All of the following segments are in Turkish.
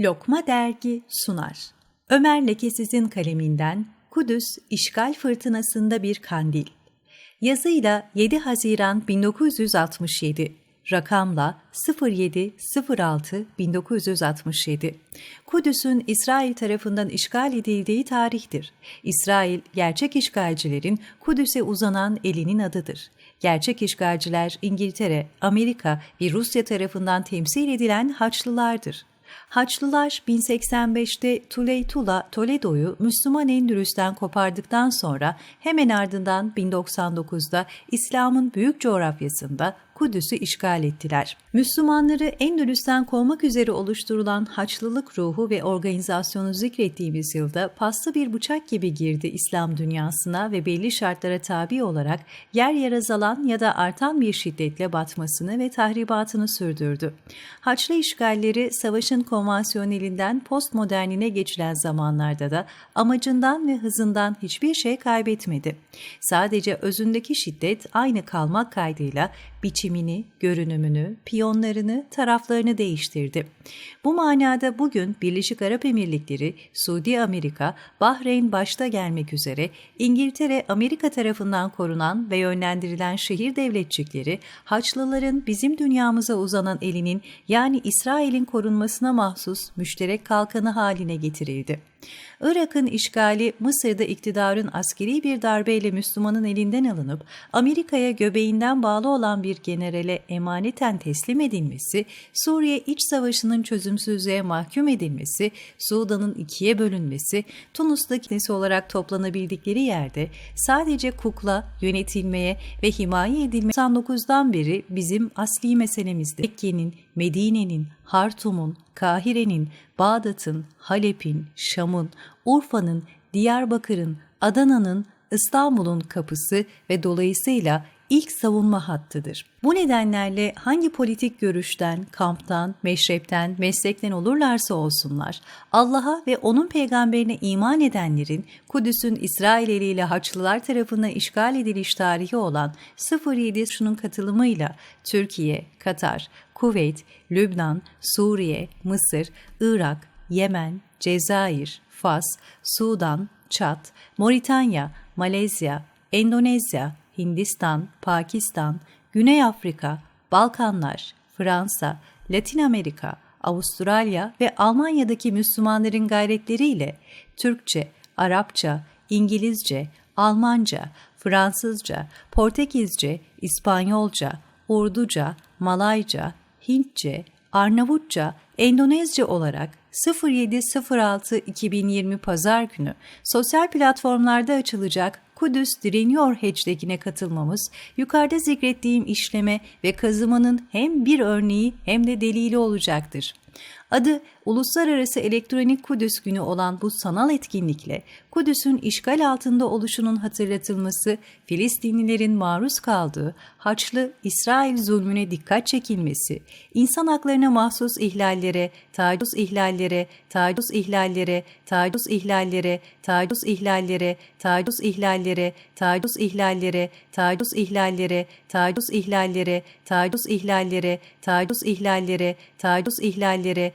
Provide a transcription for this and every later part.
Lokma Dergi sunar. Ömer Lekesiz'in kaleminden Kudüs İşgal Fırtınasında Bir Kandil. Yazıyla 7 Haziran 1967. Rakamla 07-06-1967. Kudüs'ün İsrail tarafından işgal edildiği tarihtir. İsrail, gerçek işgalcilerin Kudüs'e uzanan elinin adıdır. Gerçek işgalciler İngiltere, Amerika ve Rusya tarafından temsil edilen Haçlılardır. Haçlılar 1085'te Tuleytula Toledo'yu Müslüman Endülüs'ten kopardıktan sonra hemen ardından 1099'da İslam'ın büyük coğrafyasında Kudüs'ü işgal ettiler. Müslümanları Endülüs'ten kovmak üzere oluşturulan Haçlılık ruhu ve organizasyonu zikrettiğimiz yılda paslı bir bıçak gibi girdi İslam dünyasına ve belli şartlara tabi olarak yer yer azalan ya da artan bir şiddetle batmasını ve tahribatını sürdürdü. Haçlı işgalleri savaşın konvansiyonelinden postmodernine geçilen zamanlarda da amacından ve hızından hiçbir şey kaybetmedi. Sadece özündeki şiddet aynı kalmak kaydıyla biçimini, görünümünü, piyonlarını, taraflarını değiştirdi. Bu manada bugün Birleşik Arap Emirlikleri, Suudi Amerika, Bahreyn başta gelmek üzere İngiltere, Amerika tarafından korunan ve yönlendirilen şehir devletçikleri, Haçlıların bizim dünyamıza uzanan elinin yani İsrail'in korunmasına mahsus müşterek kalkanı haline getirildi. Irak'ın işgali Mısır'da iktidarın askeri bir darbeyle Müslümanın elinden alınıp Amerika'ya göbeğinden bağlı olan bir generale emaneten teslim edilmesi, Suriye iç savaşının çözümsüzlüğe mahkum edilmesi, Sudan'ın ikiye bölünmesi, Tunus'taki nesi olarak toplanabildikleri yerde sadece kukla, yönetilmeye ve himaye edilmeye 99'dan beri bizim asli meselemizdi. Mekke'nin, Medine'nin, Hartum'un, Kahire'nin, Bağdat'ın, Halep'in, Şam'ın, Urfa'nın, Diyarbakır'ın, Adana'nın, İstanbul'un kapısı ve dolayısıyla ilk savunma hattıdır. Bu nedenlerle hangi politik görüşten, kamptan, meşrepten, meslekten olurlarsa olsunlar, Allah'a ve onun peygamberine iman edenlerin Kudüs'ün İsrail eliyle Haçlılar tarafından işgal ediliş tarihi olan 07 şunun katılımıyla Türkiye, Katar, Kuveyt, Lübnan, Suriye, Mısır, Irak, Yemen, Cezayir, Fas, Sudan, Çat, Moritanya, Malezya, Endonezya, Hindistan, Pakistan, Güney Afrika, Balkanlar, Fransa, Latin Amerika, Avustralya ve Almanya'daki Müslümanların gayretleriyle Türkçe, Arapça, İngilizce, Almanca, Fransızca, Portekizce, İspanyolca, Urduca, Malayca, Hintçe, Arnavutça, Endonezce olarak 07.06.2020 Pazar günü sosyal platformlarda açılacak Kudüs Direniyor hashtagine katılmamız, yukarıda zikrettiğim işleme ve kazımanın hem bir örneği hem de delili olacaktır. Adı Uluslararası Elektronik Kudüs Günü olan bu sanal etkinlikle Kudüs'ün işgal altında oluşunun hatırlatılması, Filistinlilerin maruz kaldığı Haçlı İsrail zulmüne dikkat çekilmesi, insan haklarına mahsus ihlallere, taciz ihlallere, taciz ihlallere, taciz ihlallere, taciz ihlallere, taciz ihlallere, taciz ihlallere, taciz ihlallere, taciz ihlallere, taciz ihlallere, taciz ihlallere, taciz ihlallere,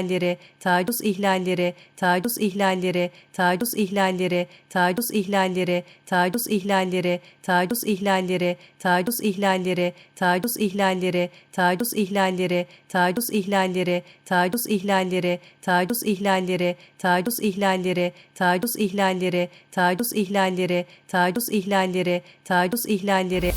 ihlallere, taarruz ihlallere, taarruz ihlallere, taarruz ihlallere, taarruz ihlallere, taarruz ihlallere, taarruz ihlallere, taarruz ihlallere, taarruz ihlallere, taarruz ihlallere, taarruz ihlallere, taarruz ihlallere, taarruz ihlallere, taarruz ihlallere, taarruz ihlallere, taarruz ihlallere, taarruz ihlallere, taarruz ihlallere,